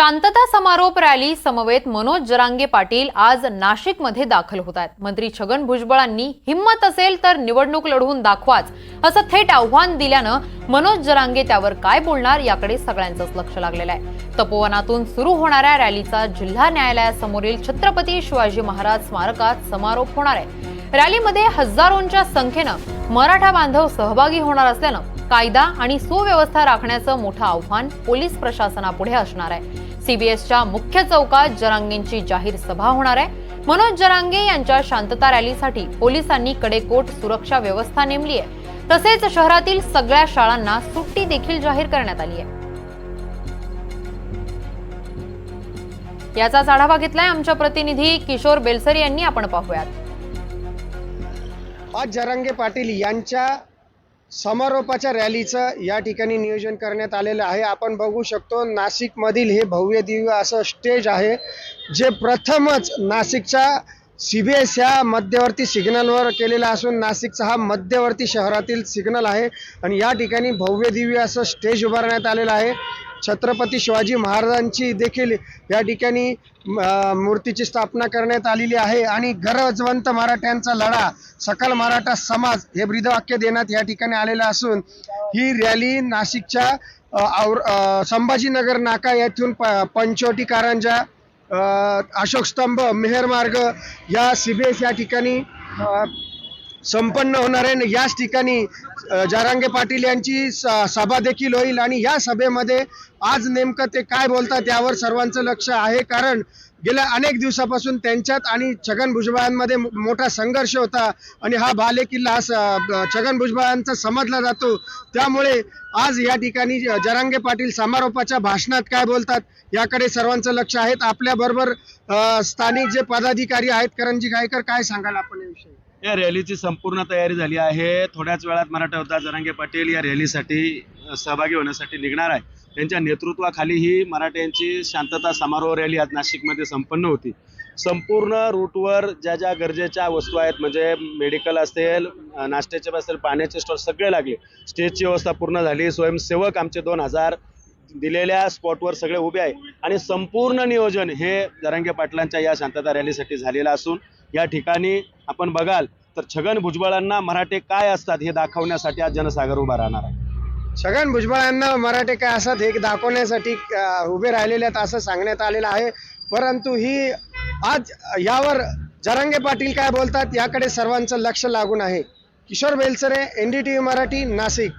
शांतता समारोप रॅली समवेत मनोज जरांगे पाटील आज नाशिकमध्ये दाखल होत आहेत. मंत्री छगन भुजबळांनी हिंमत असेल तर निवडणूक लढवून दाखवाच असं थेट आव्हान दिल्यानं मनोज जरांगे त्यावर काय बोलणार याकडे सगळ्यांचंच लक्ष लागलेलं आहे. तपोवनातून सुरू होणाऱ्या रॅलीचा जिल्हा न्यायालयासमोरील छत्रपती शिवाजी महाराज स्मारकात समारोप होणार आहे. रॅलीमध्ये हजारोंच्या संख्येनं मराठा बांधव सहभागी होणार असल्यानं कायदा आणि सुव्यवस्था राखण्याचं मोठं आव्हान पोलीस प्रशासनापुढे असणार आहे. सीबीएसच्या मुख्य चौकात जरांगेंची जाहीर सभा होणार आहे. मनोज जरांगे यांच्या शांतता रॅलीसाठी पोलिसांनी कडेकोट सुरक्षा व्यवस्था नेमली आहे. तसेच शहरातील सगळ्या शाळांना सुट्टी देखील जाहीर करण्यात आली आहे. याचाच आढावा घेतलाय आमच्या प्रतिनिधी किशोर बेलसर यांनी. आपण पाहूयात. आज जरांगे पाटील यांच्या समारोपाच्या रॅलीचं या ठिकाणी नियोजन करण्यात आलेलं आहे. आपण बघू शकतो नाशिकमधील हे भव्य दिव्य असं स्टेज आहे जे प्रथमच नाशिकच्या सी बी एस ह्या मध्यवर्ती सिग्नलवर केलेला असून नाशिकचा हा मध्यवर्ती शहरातील सिग्नल आहे. आणि या ठिकाणी भव्य दिव्य असं स्टेज उभारण्यात आलेलं आहे. छत्रपती शिवाजी महाराजांची देखील या ठिकाणी मूर्तीची स्थापना करण्यात आलेली आहे. आणि गरजवंत मराठ्यांचा लढा सकल मराठा समाज हे ब्रीदवाक्य देण्यात या ठिकाणी आलेलं असून ही रॅली नाशिकच्या अ, और संभाजीनगर नाका येथून प पंचवटी कारंजा अशोकस्तंभ अशोक स्तंभ मेहर मार्ग या सीबीएस या ठिकाणी संपन्न होणार आहे. याच ठिकाणी जारांगे पाटील यांची सभा देखील होईल. आणि या सभेमध्ये आज नेमकं ते काय बोलतात यावर सर्वांचं लक्ष आहे. कारण गेल्या अनेक दिवसापासून त्यांच्यात आणि छगन भुजबळांमध्ये मोठा संघर्ष होता. आणि हा भाले किल्ला हा छगन भुजबळांचा समजला जातो. त्यामुळे आज या ठिकाणी जरांगे पाटील समारोपाच्या भाषणात काय बोलतात याकडे सर्वांचं लक्ष आहे. आपल्या बरोबर स्थानिक जे पदाधिकारी आहेत करंजी गायकर काय सांगाल आपण याविषयी? या रॅलीची संपूर्ण तयारी झाली आहे. थोड्याच वेळात मराठा योद्धा जरांगे पाटील या रॅलीसाठी सहभागी होण्यासाठी निघणार आहे. त्यांच्या नेतृत्वाखाली ही मराठ्यांची शांतता समारोह रॅली आज नाशिकमध्ये संपन्न होती. संपूर्ण रूटवर ज्या ज्या गरजेच्या वस्तू आहेत म्हणजे मेडिकल असेल नाश्त्याचे असेल पाण्याचे स्टॉल सगळे लागले. स्टेजची व्यवस्था पूर्ण झाली. स्वयंसेवक आमचे दोन हजार दिलेल्या स्पॉटवर सगळे उभे आहे. आणि संपूर्ण नियोजन हे जरांगे पाटलांच्या या शांतता रॅलीसाठी झालेलं असून या ठिकाणी आपण बघाल तर छगन भुजबळांना मराठे काय असतात हे दाखवण्यासाठी आज जनसागर उभा राहणार आहे. छगन भुजबळांना मराठे काय असतात हे दाखवण्यासाठी उभे राहिलेले आहेत असं सांगण्यात आलेलं आहे. परंतु ही आज यावर जरांगे पाटील काय बोलतात याकडे सर्वांचं लक्ष लागून आहे. किशोर बेलसरे व्ही मराठी नाशिक.